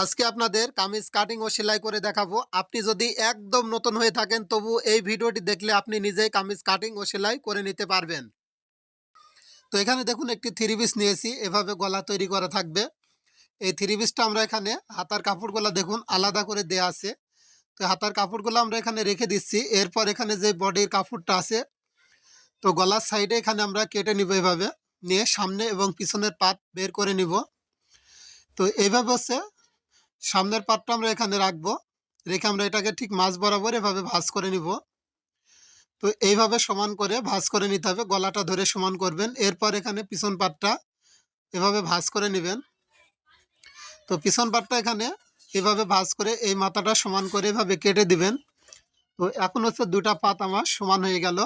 আজকে আপনাদের কামিজ কাটিং ও সেলাই করে দেখাবো। আপনি যদি একদম নতুন হয়ে থাকেন, তবু এই ভিডিওটি দেখলে আপনি নিজেই কামিজ কাটিং ও সেলাই করে নিতে পারবেন। তো এখানে দেখুন, একটি থ্রি পিস নিয়েছি, এভাবে গলা তৈরি করা থাকবে। এই থ্রি পিসটা আমরা এখানে হাতার কাপড়গুলো দেখুন, আলাদা করে দেয়া আছে। তো হাতার কাপড়গুলো আমরা এখানে রেখে দিচ্ছি। এরপর এখানে যে বডির কাপড়টা আছে, তো গলার সাইডে এখানে আমরা কেটে নিব এভাবে। নিয়ে সামনে এবং পিছনের পাত বের করে নিব। তো এইভাবে হচ্ছে সামনের পাটটা আমরা এখানে রাখব। রেখে আমরা এটাকে ঠিক মাছ বরাবর এভাবে ভাঁজ করে নিব। তো এইভাবে সমান করে ভাঁজ করে নিতে হবে। গলাটা ধরে সমান করবেন। এরপর এখানে পিছন পাটটা এভাবে ভাঁজ করে নেবেন। তো পিছন পাটটা এখানে এভাবে ভাঁজ করে এই মাথাটা সমান করে এভাবে কেটে দিবেন। তো এখন হচ্ছে দুটা পাত আমার সমান হয়ে গেল।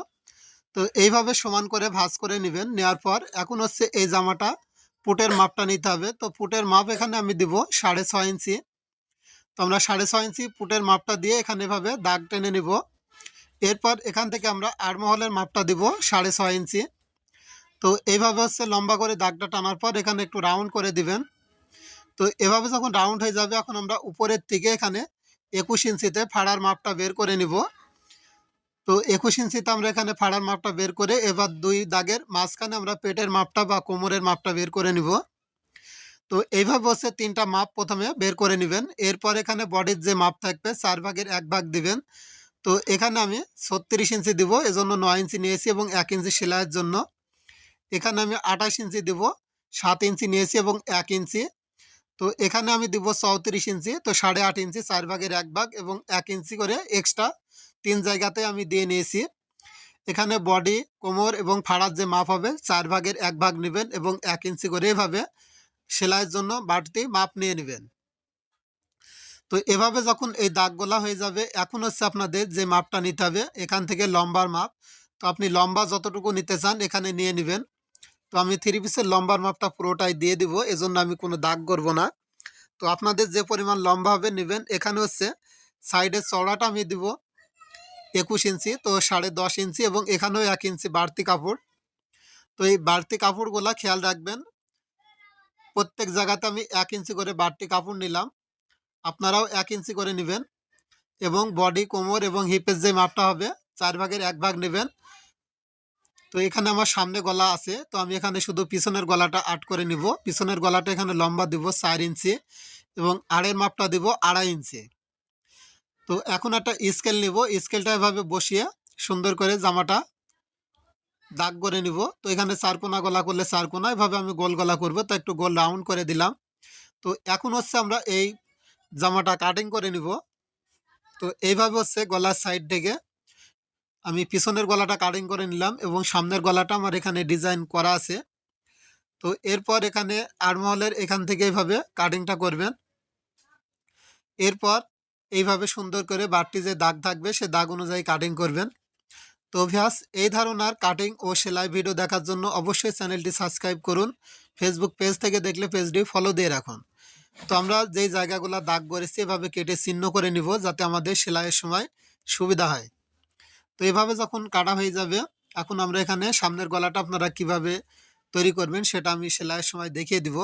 তো এইভাবে সমান করে ভাঁজ করে নেবেন। নেওয়ার পর এখন হচ্ছে এই জামাটা পুটের মাপটা নিতে হবে। তো পুটের মাপ এখানে আমি দিব সাড়ে ছয় ইঞ্চি। তো আমরা সাড়ে ছয় ইঞ্চি পুটের মাপটা দিয়ে এখানে এভাবে দাগ টেনে নিব। এরপর এখান থেকে আমরা আড়মহলের মাপটা দিব সাড়ে ছয় ইঞ্চি। তো এইভাবে হচ্ছে লম্বা করে দাগটা টানার পর এখানে একটু রাউন্ড করে দিবেন। তো এভাবে যখন রাউন্ড হয়ে যাবে, এখন আমরা উপরের থেকে এখানে একুশ ইঞ্চিতে ফাড়ার মাপটা বের করে নিব। তো একুশ ইঞ্চিতে আমরা এখানে ফাড়ার মাপটা বের করে এবার দুই দাগের মাঝখানে আমরা পেটের মাপটা বা কোমরের মাপটা বের করে নিব। তো এইভাবে হচ্ছে তিনটা মাপ প্রথমে বের করে নেবেন। এরপর এখানে বডির যে মাপ থাকবে, চার ভাগের এক ভাগ দিবেন। তো এখানে আমি ছত্রিশ ইঞ্চি দিব, এজন্য নয় ইঞ্চি নিয়েছি এবং এক ইঞ্চি সেলাইয়ের জন্য। এখানে আমি আঠাশ ইঞ্চি দিব, সাত ইঞ্চি নিয়েছি এবং এক ইঞ্চি। তো এখানে আমি দিব চৌত্রিশ ইঞ্চি, তো সাড়ে আট ইঞ্চি, চার ভাগের এক ভাগ এবং এক ইঞ্চি করে এক্সট্রা তিন জায়গাতে আমি দিয়ে নিয়েছি। এখানে বডি কোমর এবং ফাড়ার যে মাপ হবে, চার ভাগের এক ভাগ নেবেন এবং এক ইঞ্চি করে এভাবে সেলাইয়ের জন্য বাড়তি মাপ নিয়ে নেবেন। তো এভাবে যখন এই দাগগুলা হয়ে যাবে, এখন হচ্ছে আপনাদের যে মাপটা নিতে হবে, এখান থেকে লম্বার মাপ। তো আপনি লম্বা যতটুকু নিতে চান, এখানে নিয়ে নেবেন। তো আমি থ্রি পিসের লম্বার মাপটা পুরোটাই দিয়ে দিব, এজন্য আমি কোনো দাগ করব না। তো আপনাদের যে পরিমাণ লম্বা হবে নেবেন, এখানে হচ্ছে সাইডের চওড়াটা আমি দিব একুশ ইঞ্চি, তো সাড়ে দশ ইঞ্চি এবং এখানেও এক ইঞ্চি বাড়তি কাপড়। তো এই বাড়তি কাপড়গুলা খেয়াল রাখবেন প্রত্যেক জায়গাতে আমি এক ইঞ্চি করে বাড়তি কাপড় নিলাম। আপনারাও এক ইঞ্চি করে নেবেন এবং বডি কোমর এবং হিপের যে মাপটা হবে, চার ভাগের এক ভাগ নেবেন। তো এখানে আমার সামনে গলা আছে, তো আমি এখানে শুধু পিছনের গলাটা আট করে নিব। পিছনের গলাটা এখানে লম্বা দিব চার ইঞ্চি এবং আড়ের মাপটা দিব আড়াই ইঞ্চি। তো এখন একটা স্কেল নিব। স্কেলটা এভাবে বসিয়ে সুন্দর করে জামাটা দাগ করে নিব। তো এখানে চার কোনা গলা করলে চার কোনা এভাবে আমি গোল গলা করব, তো একটু গোল রাউন্ড করে দিলাম। তো এখন হচ্ছে আমরা এই জামাটা কাটিং করে নিব। তো এইভাবে হচ্ছে গলার সাইড থেকে আমি পিছনের গলাটা কাটিং করে নিলাম এবং সামনের গলাটা আমার এখানে ডিজাইন করা আছে। তো এরপর এখানে আড়মহলের এখান থেকে এইভাবে কাটিংটা করবেন। এরপর এইভাবে সুন্দর করে বাড়তি যে দাগ থাকবে, সে দাগ অনুযায়ী কাটিং করবেন। তো ভিয়াস এই ধারণার কাটিং ও সেলাই ভিডিও দেখার জন্য অবশ্যই চ্যানেলটি সাবস্ক্রাইব করুন। ফেসবুক পেজ থেকে দেখলে পেজটি ফলো দিয়ে রাখুন। তো আমরা যেই জায়গাগুলো দাগ করেছি, এভাবে কেটে চিহ্ন করে নিব যাতে আমাদের সেলাইয়ের সময় সুবিধা হয়। তো এভাবে যখন কাটা হয়ে যাবে, এখন আমরা এখানে সামনের গলাটা আপনারা কীভাবে তৈরি করবেন সেটা আমি সেলাইয়ের সময় দেখিয়ে দিব।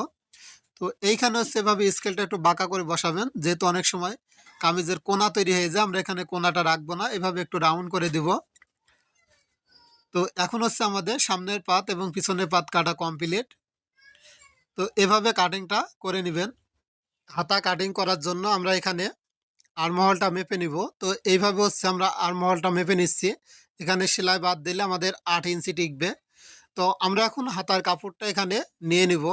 তো এইখানে হচ্ছে এভাবে স্কেলটা একটু বাঁকা করে বসাবেন, যেহেতু অনেক সময় কামিজের কোনা তৈরি হয়ে যায়, আমরা এখানে কোনাটা রাখব না, এভাবে একটু রাউন্ড করে দিব। তো এখন হচ্ছে আমাদের সামনের পাত এবং পিছনের পাত কাটা কমপ্লিট তো এভাবে কাটিংটা করে নেবেন। হাতা কাটিং করার জন্য আমরা এখানে আরমহলটা মেপে নিব। তো এইভাবে হচ্ছে আমরা আরমহলটা মেপে নিচ্ছি। এখানে সেলাই বাদ দিলে আমাদের আট ইঞ্চি টিকবে। তো আমরা এখন হাতার কাপড়টা এখানে নিয়ে নিব।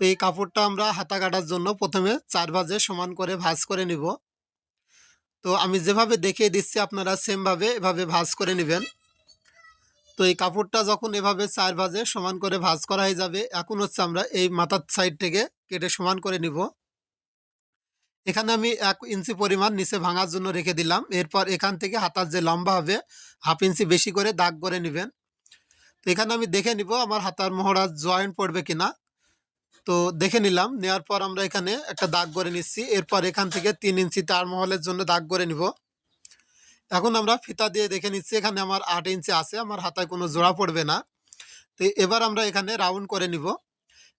তো এই কাপড়টা আমরা হাতা কাটার জন্য প্রথমে চার ভাজে সমান করে ভাজ করে নিব। তো আমি যেভাবে দেখিয়ে দিচ্ছি আপনারা সেমভাবে এভাবে ভাজ করে নেবেন। তো এই কাপড়টা যখন এভাবে চার ভাজে সমান করে ভাঁজ করা হয়ে যাবে, এখন হচ্ছে আমরা এই মাথার সাইড থেকে কেটে সমান করে নিব। এখানে আমি এক ইঞ্চি পরিমাণ নিচে ভাঙার জন্য রেখে দিলাম। এরপর এখান থেকে হাতার যে লম্বা হবে, হাফ ইঞ্চি বেশি করে দাগ করে নেবেন। তো এখানে আমি দেখে নিব আমার হাতার মোহরা জয়েন্ট পড়বে কিনা। তো দেখে নিলাম নেওয়ার পর আমরা এখানে একটা দাগ করে নিচ্ছি। এরপর এখান থেকে তিন ইঞ্চি তার মহলের জন্য দাগ করে নিব। এখন আমরা ফিতা দিয়ে দেখে নিচ্ছি, এখানে আমার আট ইঞ্চি আছে, আমার হাতায় কোনো জোড়া পড়বে না। তো এবার আমরা এখানে রাউন্ড করে নিব।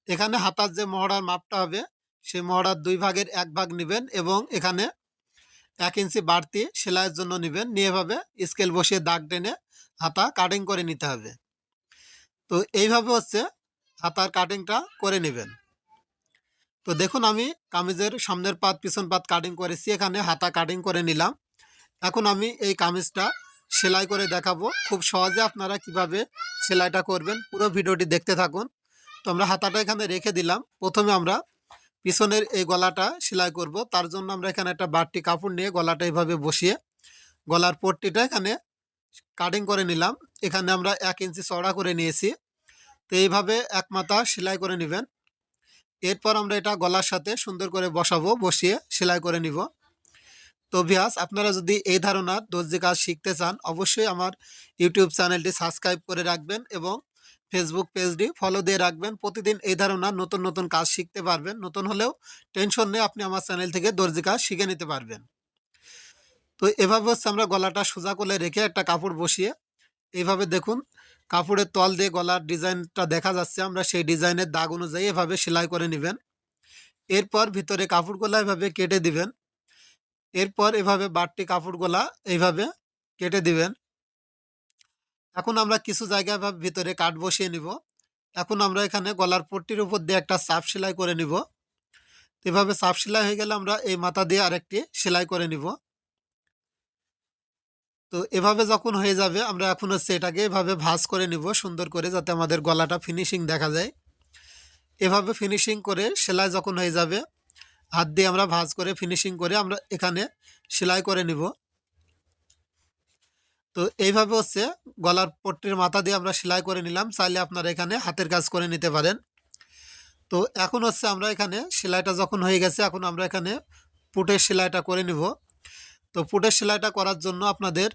এখানে হাতার যে মহড়ার মাপটা হবে, সেই মহড়ার দুই ভাগের এক ভাগ নেবেন এবং এখানে এক ইঞ্চি বাড়তি সেলাইয়ের জন্য নেবেন। নিয়ে এভাবে স্কেল বসিয়ে দাগ টেনে হাতা কাটিং করে নিতে হবে। তো এইভাবে হচ্ছে হাতার কাটিংটা করে নেবেন। তো দেখুন আমি কামিজের সামনের পাত, পিছন পাত কাটিং করেছি, এখানে হাতা কাটিং করে নিলাম। এখন আমি এই কামিজটা সেলাই করে দেখাবো। খুব সহজে আপনারা কীভাবে সেলাইটা করবেন পুরো ভিডিওটি দেখতে থাকুন। তো আমরা হাতাটা এখানে রেখে দিলাম। প্রথমে আমরা পিছনের এই গলাটা সেলাই করব। তার জন্য আমরা এখানে একটা বাড়তি কাপড় নিয়ে গলাটা এইভাবে বসিয়ে গলার পট্টিটা এখানে কাটিং করে নিলাম। এখানে আমরা এক ইঞ্চি চড়া করে নিয়েছি। তো এইভাবে এক মাথা সেলাই করে নেবেন। এরপর আমরা এটা গলার সাথে সুন্দর করে বসাবো, বসিয়ে সেলাই করে নিব। তো ভিয়াস আপনারা যদি এই ধারণার দর্জি কাজ শিখতে চান, অবশ্যই আমার ইউটিউব চ্যানেলটি সাবস্ক্রাইব করে রাখবেন এবং ফেসবুক পেজটি ফলো দিয়ে রাখবেন। প্রতিদিন এই ধারণার নতুন নতুন কাজ শিখতে পারবেন। নতুন হলেও টেনশন নেই, আপনি আমার চ্যানেল থেকে দর্জি কাজ শিখে নিতে পারবেন। তো এভাবে হচ্ছে আমরা গলাটা সোজা করে রেখে একটা কাপড় বসিয়ে এইভাবে দেখুন, কাপড়ের তল দিয়ে গলার ডিজাইনটা দেখা যাচ্ছে। আমরা সেই ডিজাইনের দাগ অনুযায়ী এভাবে সেলাই করে নেবেন। এরপর ভিতরে কাপড়গুলা এভাবে কেটে দিবেন। এরপর এভাবে বাড়তি কাপড়গুলা এইভাবে কেটে দিবেন। এখন আমরা কিছু জায়গায় ভিতরে কাট বসিয়ে নিব। এখন আমরা এখানে গলার পট্টির উপর দিয়ে একটা চাপ সেলাই করে নিব। এভাবে চাপ সেলাই হয়ে গেলে আমরা এই মাথা দিয়ে আরেকটি সেলাই করে নিব। তো এভাবে যখন হয়ে যাবে, আমরা এখন হচ্ছে এটাকে এভাবে ভাঁজ করে নিব সুন্দর করে যাতে আমাদের গলাটা ফিনিশিং দেখা যায়। এভাবে ফিনিশিং করে সেলাই যখন হয়ে যাবে হাত দিয়ে আমরা ভাজ করে ফিনিশিং করে আমরা এখানে সেলাই করে নিব। তো এইভাবে হচ্ছে গলার পট্টির মাথা দিয়ে আমরা সেলাই করে নিলাম, চাইলে আপনারা এখানে হাতের কাজ করে নিতে পারেন। তো এখন হচ্ছে আমরা এখানে সেলাইটা যখন হয়ে গেছে, এখন আমরা এখানে পুটের সেলাইটা করে নিব। তো পুটের সেলাইটা করার জন্য আপনাদের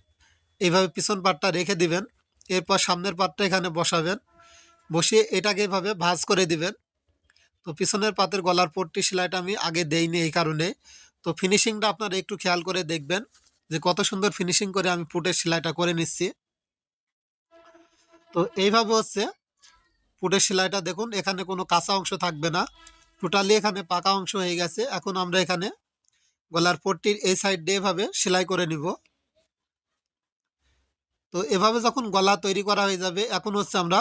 এইভাবে পিছন পাটটা রেখে দিবেন, এরপর সামনের পাটটা এখানে বসাবেন, বসিয়ে এটাকে এভাবে ভাঁজ করে দিবেন। তো পিছনের পাতের গলার পট্টি সেলাইটা আমি আগে দেইনি এই কারণে। তো ফিনিশিংটা আপনারা একটু খেয়াল করে দেখবেন যে কত সুন্দর ফিনিশিং করে আমি পুটের সেলাইটা করে নিচ্ছি। তো এইভাবে হচ্ছে পুটের সেলাইটা দেখুন, এখানে কোনো কাঁচা অংশ থাকবে না। টোটালি এখানে পাকা অংশ হয়ে গেছে। এখন আমরা এখানে গলার পট্টির এই সাইড দিয়ে এভাবে সেলাই করে নিব। তো এভাবে যখন গলা তৈরি করা হয়ে যাবে, এখন হচ্ছে আমরা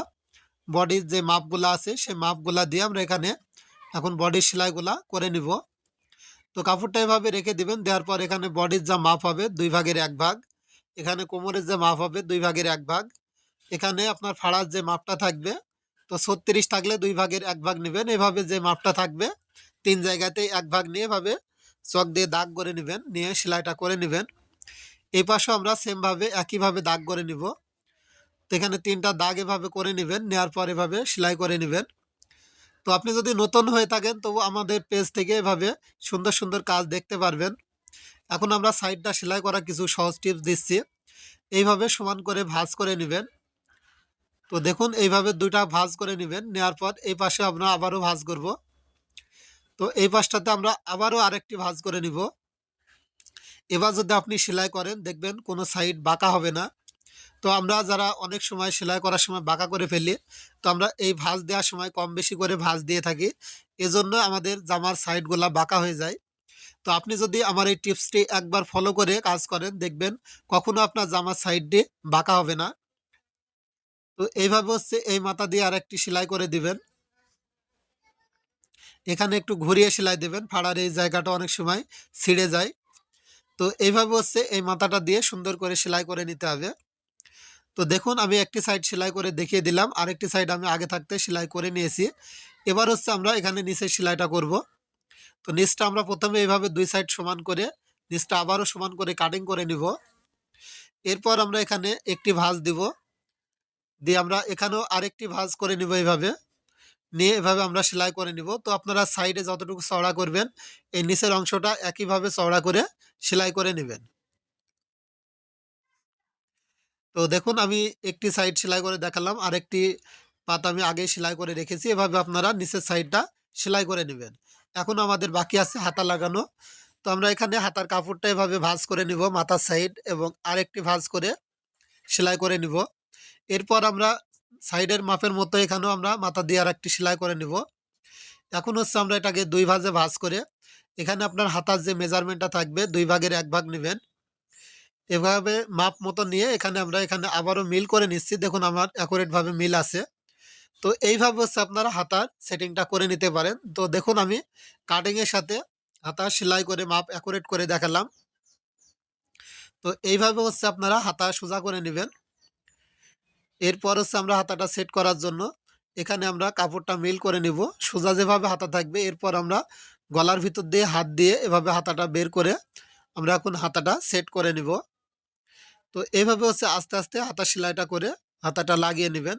বডির যে মাপগুলো আছে, সেই মাপগুলা দিয়ে আমরা এখানে এখন বডির সেলাইগুলা করে নিব। তো কাপড়টা এভাবে রেখে দিবেন, দেওয়ার পর এখানে বডির যা মাপ হবে দুই ভাগের এক ভাগ, এখানে কোমরের যে মাপ হবে দুই ভাগের এক ভাগ, এখানে আপনার ফাড়ার যে মাপটা থাকবে, তো ছত্রিশ থাকলে দুই ভাগের এক ভাগ নেবেন, এভাবে যে মাপটা থাকবে, তিন জায়গাতেই এক ভাগ নিয়ে এভাবে চক দিয়ে দাগ করে নেবেন, নিয়ে সেলাইটা করে নেবেন। এই পাশেও আমরা সেমভাবে একইভাবে দাগ করে নিব। তো এখানে তিনটা দাগ এভাবে করে নেবেন, নেওয়ার পর এভাবে সেলাই করে নেবেন। তো আপনি যদি নতুন হয়ে থাকেন, তবু আমাদের পেজ থেকে এভাবে সুন্দর সুন্দর কাজ দেখতে পারবেন। এখন আমরা সাইডটা সেলাই করা কিছু সহজ টিপস দিচ্ছি। এইভাবে সমান করে ভাঁজ করে নেবেন। তো দেখুন, এইভাবে দুইটা ভাঁজ করে নেবেন। নেওয়ার পর এই পাশে আমরা আবারও ভাঁজ করব। তো এই পাশটাতে আমরা আবারও আরেকটি ভাঁজ করে নিব। এবার যদি আপনি সেলাই করেন, দেখবেন কোনো সাইড বাঁকা হবে না। তো আমরা যারা অনেক সময় সেলাই করার সময় বাঁকা করে ফেলি, তো আমরা এই ভাঁজ দেওয়ার সময় কম বেশি করে ভাঁজ দিয়ে থাকি। এজন্য আমাদের জামার সাইডগুলা বাঁকা হয়ে যায়। তো আপনি যদি আমার এই টিপসটি একবার ফলো করে কাজ করেন, দেখবেন কখনো আপনার জামার সাইডটি বাঁকা হবে না। তো এইভাবে হচ্ছে এই মাথা দিয়ে আর একটি সেলাই করে দিবেন। এখানে একটু ঘুরিয়ে সেলাই দেবেন, ফাড়ার এই জায়গাটা অনেক সময় ছিঁড়ে যায়। তো এইভাবে হচ্ছে এই মাথাটা দিয়ে সুন্দর করে সেলাই করে নিতে হবে। তো দেখুন, আমি একটি সাইড সেলাই করে দেখিয়ে দিলাম। আরেকটি সাইড আমি আগে থাকতে সেলাই করে নিয়েছি। এবার হচ্ছে আমরা এখানে নিচের সেলাইটা করব। তো নিচটা আমরা প্রথমে এইভাবে দুই সাইড সমান করে, নিচটা আবারও সমান করে কাটিং করে নিব। এরপর আমরা এখানে একটি ভাঁজ দিব। দিয়ে আমরা এখানেও আরেকটি ভাঁজ করে নিব এইভাবে নিয়ে এভাবে আমরা সেলাই করে নিব। তো আপনারা সাইডে যতটুকু চওড়া করবেন, এই নিচের অংশটা একইভাবে চওড়া করে সেলাই করে নেবেন। তো দেখুন, আমি একটি সাইড সেলাই করে দেখালাম আর একটি পাতা আমি আগেই সেলাই করে রেখেছি। এভাবে আপনারা নিচের সাইডটা সেলাই করে নেবেন। এখন আমাদের বাকি আছে হাতা লাগানো। তো আমরা এখানে হাতার কাপড়টা এভাবে ভাঁজ করে নিব মাথার সাইড এবং আরেকটি ভাঁজ করে সেলাই করে নিব। এরপর আমরা সাইডের মাপের মতো এখানেও আমরা মাথা দিয়ে আর একটি সেলাই করে নিব। এখন হচ্ছে আমরা এটাকে দুই ভাজে ভাঁজ করে, এখানে আপনার হাতার যে মেজারমেন্টটা থাকবে, দুই ভাগের এক ভাগ নেবেন। এভাবে মাপ মতো নিয়ে এখানে আমরা এখানে আবারও মিল করে নিচ্ছি। দেখুন আমার অ্যাকুরেটভাবে মিল আছে। তো এইভাবে হচ্ছে আপনারা হাতার সেটিংটা করে নিতে পারেন। তো দেখুন আমি কাটিংয়ের সাথে হাতা সেলাই করে মাপ অ্যাকুরেট করে দেখালাম। তো এইভাবে হচ্ছে আপনারা হাতা সোজা করে নেবেন। এরপর হচ্ছে আমরা হাতাটা সেট করার জন্য এখানে আমরা কাপড়টা মিল করে নিব। সোজা যেভাবে হাতা থাকবে, এরপর আমরা গলার ভিতর দিয়ে হাত দিয়ে এভাবে হাতাটা বের করে আমরা এখন হাতাটা সেট করে নিব। তো এইভাবে হচ্ছে আস্তে আস্তে হাতা সেলাইটা করে হাতাটা লাগিয়ে নেবেন।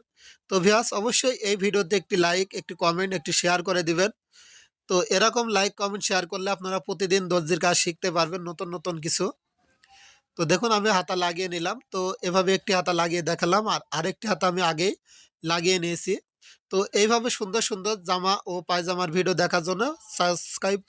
তো ভিয়াস অবশ্যই এই ভিডিওতে একটি লাইক একটি কমেন্ট একটি শেয়ার করে দিবেন। তো এরকম লাইক কমেন্ট শেয়ার করলে আপনারা প্রতিদিন দর্জির কাজ শিখতে পারবেন নতুন নতুন কিছু। তো দেখুন, আমি হাতা লাগিয়ে নিলাম। তো এভাবে একটি হাতা লাগিয়ে দেখালাম আর আরেকটি হাতা আমি আগেই লাগিয়ে নিয়েছি। তো এইভাবে সুন্দর সুন্দর জামা ও পায়জামার ভিডিও দেখার জন্য সাবস্ক্রাইব